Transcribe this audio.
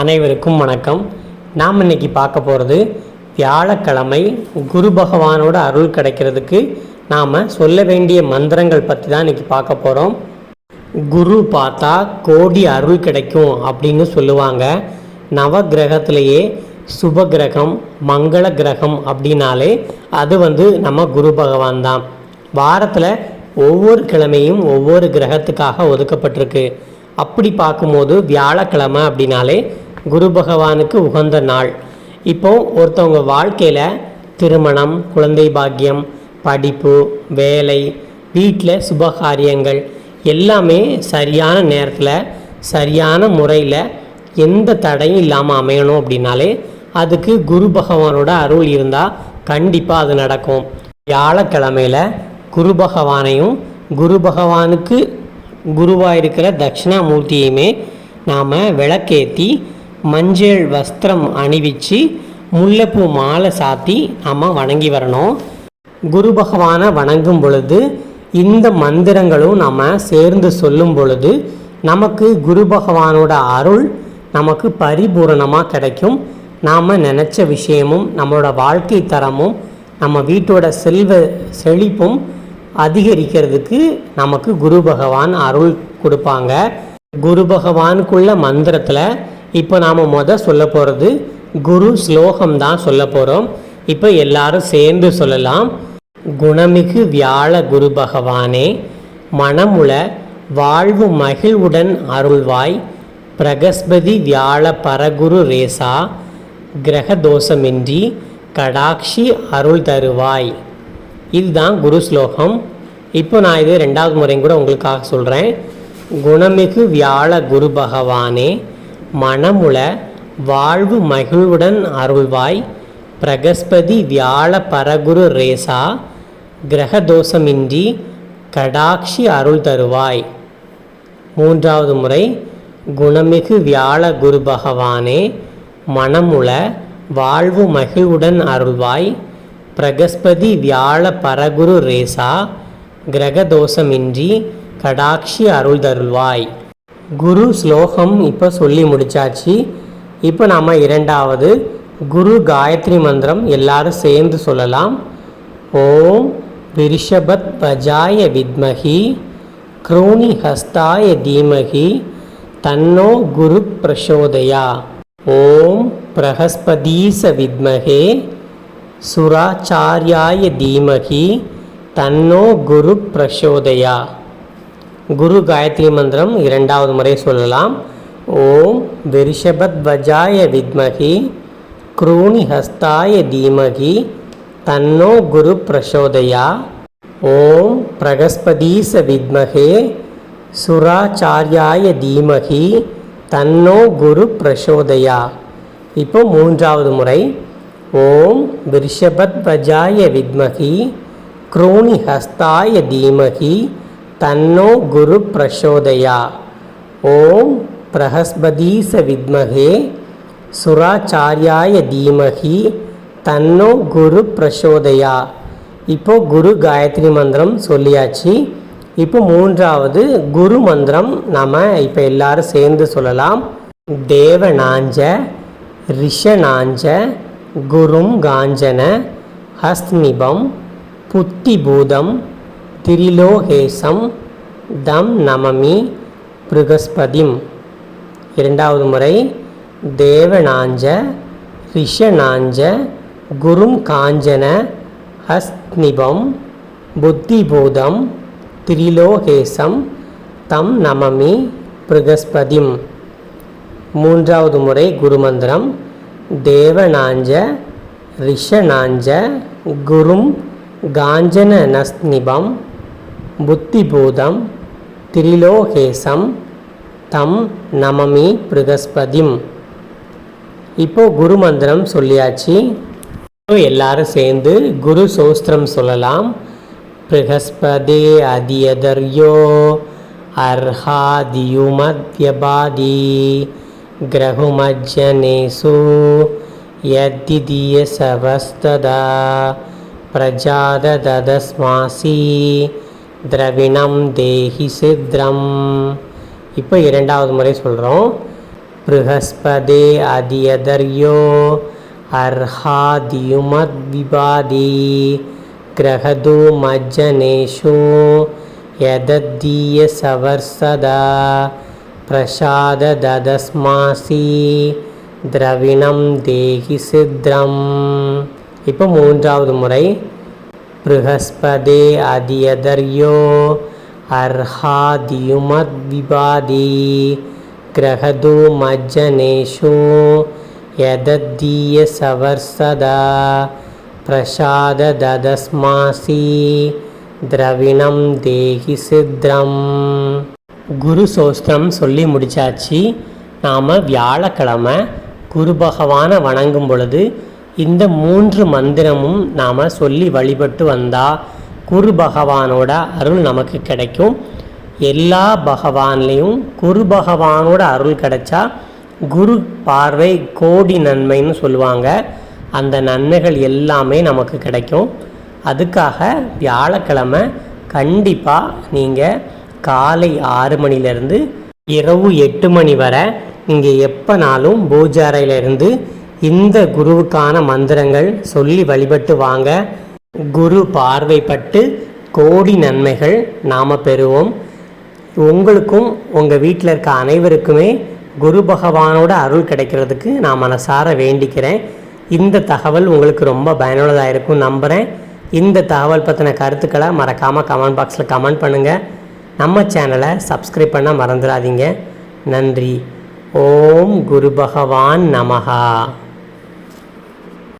அனைவருக்கும் வணக்கம். நாம் இன்றைக்கி பார்க்க போகிறது வியாழக்கிழமை குரு பகவானோட அருள் கிடைக்கிறதுக்கு நாம் சொல்ல வேண்டிய மந்திரங்கள் பற்றி தான் இன்றைக்கி பார்க்க போகிறோம் குரு பார்த்தா கோடி அருள் கிடைக்கும் அப்படின்னு சொல்லுவாங்க. நவ கிரகத்திலேயே சுப கிரகம் மங்கள கிரகம் அப்படின்னாலே அது வந்து நம்ம குரு பகவான் தான். வாரத்தில் ஒவ்வொரு கிழமையும் ஒவ்வொரு கிரகத்துக்காக ஒதுக்கப்பட்டிருக்கு. அப்படி பார்க்கும்போது வியாழக்கிழமை அப்படின்னாலே குரு பகவானுக்கு உகந்த நாள். இப்போ ஒருத்தவங்க வாழ்க்கையில் திருமணம் குழந்தை பாக்கியம் படிப்பு வேலை வீட்டில் சுபகாரியங்கள் எல்லாமே சரியான நேரத்தில் சரியான முறையில் எந்த தடையும் இல்லாமல் அமையணும் அப்படின்னாலே அதுக்கு குரு பகவானோட அருள் இருந்தால் கண்டிப்பாக அது நடக்கும். வியாழக்கிழமையில் குரு பகவானையும் குரு பகவானுக்கு குருவாக இருக்கிற தட்சிணாமூர்த்தியுமே நாம் விளக்கேற்றி மஞ்சள் வஸ்திரம் அணிவிச்சு முல்லைப்பூ மாலை சாத்தி நாம் வணங்கி வரணும். குரு பகவானை வணங்கும் பொழுது இந்த மந்திரங்களும் நம்ம சேர்ந்து சொல்லும் பொழுது நமக்கு குரு பகவானோட அருள் நமக்கு பரிபூரணமாக கிடைக்கும். நாம் நினச்ச விஷயமும் நம்மளோட வாழ்க்கை தரமும் நம்ம வீட்டோட செல்வ செழிப்பும் அதிகரிக்கிறதுக்கு நமக்கு குரு பகவான் அருள் கொடுப்பாங்க. குரு பகவானுக்குள்ள மந்திரத்தில் இப்போ நாம் மொதல் சொல்ல போகிறது குரு ஸ்லோகம் தான் சொல்ல போகிறோம் இப்போ எல்லாரும் சேர்ந்து சொல்லலாம். குணமிகு வியாழ குரு பகவானே மனமுள வாழ்வு மகிழ்வுடன் அருள்வாய். பிரகஸ்பதி வியாழ பரகுரு ரேசா கிரக தோஷமின்றி கடாட்சி அருள் தருவாய். இதுதான் குரு ஸ்லோகம். இப்போ நான் இது ரெண்டாவது முறையும் கூட உங்களுக்காக சொல்கிறேன் குணமிகு வியாழ குரு பகவானே மனமுள வாழ்வு மகிழ்வுடன் அருள்வாய் பிரகஸ்பதி வியாழ பரகுரு ரேசா கிரகதோஷமின்றி கடாட்சி அருள் தருவாய். மூன்றாவது முறை குணமிகு வியாழ குரு பகவானே மனமுள வாழ்வு மகிழ்வுடன் அருள்வாய் பிரகஸ்பதி வியாழ பரகுரு ரேசா கிரகதோஷமின்றி கடாட்சி அருள் தருள்வாய். குரு ஸ்லோகம் இப்போ சொல்லி முடிச்சாச்சு. இப்போ நாம் இரண்டாவது குரு காயத்ரி மந்திரம் எல்லாரும் சேர்ந்து சொல்லலாம். ஓம் விரிஷபத் பஜாய வித்மகி க்ரோணி ஹஸ்தாய தீமகி தன்னோ குரு பிரசோதயா. ஓம் பிரகஸ்பதீச வித்மகே சுராச்சாரியாய தீமகி தன்னோ குரு பிரசோதயா. குரு காயத்ரி மந்திரம் இரண்டாவது முறை சொல்லலாம். ஓம் விரிஷபத்வஜாய வித்மகி குரூணி ஹஸ்தாய தீமகி தன்னோ குரு பிரசோதயா. ஓம் பிரகஸ்பதீச வித்மகே சுராச்சாரியாய தீமகி தன்னோ குரு பிரசோதயா. இப்போ மூன்றாவது முறை. ஓம் விரிஷபத்வஜாய வித்மகி க்ரோணி ஹஸ்தாய தீமகி தன்னோ குரு பிரசோதயா. ஓம் பிரகஸ்பதீச வித்மகே சுராச்சாரியாய தீமகி தன்னோ குரு பிரசோதயா. இப்போ குரு காயத்ரி மந்திரம் சொல்லியாச்சு. இப்போ மூன்றாவது குரு மந்திரம் நாம் இப்போ எல்லாரும் சேர்ந்து சொல்லலாம். தேவநாஞ்ச ரிஷநாஞ்ச குரும் காஞ்சன ஹஸ்னிபம் புத்திபூதம் திரிலோகேசம் தம் நமமி பிருகஸ்பதிம். இரண்டாவது முறை தேவனாஞ்ச ரிஷனாஞ்ச குரும் காஞ்சன ஹஸ்னிபம் புத்திபூதம் திரிலோகேசம் தம் நமமி பிருகஸ்பதிம். மூன்றாவது முறை குருமந்திரம் தேவனாஞ்ச ரிஷனாஞ்ச குரும் காஞ்சன நஸ்னிபம் புத்திபூதம் திரிலோகேசம் தம் நமமி பிருகஸ்பதிம். இப்போ குரு மந்திரம் சொல்லியாச்சு. எல்லாரும் சேர்ந்து குரு சோஸ்திரம் சொல்லலாம். பிருகஸ்பதே அதியதர்யோ அர்ஹாதியுமத்யபாதி கிரகுமஜ்ஜனேசு யத்திதிய சவஸ்ததா பிரஜாததஸ்மாசி திரவிணம் தேஹி சித்ரம். இப்போ இரண்டாவது முறை சொல்கிறோம் பிருகஸ்பதே அதியதர்யோ அர்ஹாதியுமத்விபாதி கிரகதோ மஜ்ஜனேஷு எதத்தீய சவர்சதா. பிரசாத ததஸ்மாசி திரவிணம் தேஹி சித்ரம். இப்போ மூன்றாவது முறை बृहस्पदे अदियदर्यो अर्हादियुमद्विबादी ग्रहदो मज्जनेषु यदद्दीयसवर्सदा प्रसाददस्मासि திரவிணம் தேகி சித்ரம் குரு சோஸ்திரம் சொல்லி முடிச்சாச்சு நாம் வியாழக்கிழமை குரு பகவானை வணங்கும் பொழுது இந்த மூன்று மந்திரமும் நாம் சொல்லி வழிபட்டு வந்தால் குரு பகவானோட அருள் நமக்கு கிடைக்கும். எல்லா பகவான்லேயும் குரு பகவானோட அருள் கிடைச்சா குரு பார்வை கோடி நன்மைன்னு சொல்லுவாங்க. அந்த நன்மைகள் எல்லாமே நமக்கு கிடைக்கும். அதுக்காக வியாழக்கிழமை கண்டிப்பாக நீங்கள் காலை ஆறு மணிலேருந்து இரவு எட்டு மணி வரை நீங்கள் எப்போனாலும் பூஜை இந்த குருவுக்கான மந்திரங்கள் சொல்லி வழிபட்டு வாங்க. குரு பார்வைப்பட்டு கோடி நன்மைகள் நாம் பெறுவோம். உங்களுக்கும் உங்கள் வீட்டில் இருக்க அனைவருக்குமே குரு பகவானோட அருள் கிடைக்கிறதுக்கு நான் மனசார வேண்டிக்கிறேன். இந்த தகவல் உங்களுக்கு ரொம்ப பயனுள்ளதாக இருக்கும் நம்புகிறேன் இந்த தகவல் பற்றின கருத்துக்களை மறக்காமல் கமெண்ட் பாக்ஸில் கமெண்ட் பண்ணுங்கள் நம்ம சேனலை சப்ஸ்கிரைப் பண்ண மறந்துடாதீங்க. நன்றி. ஓம் குரு பகவான் நமகா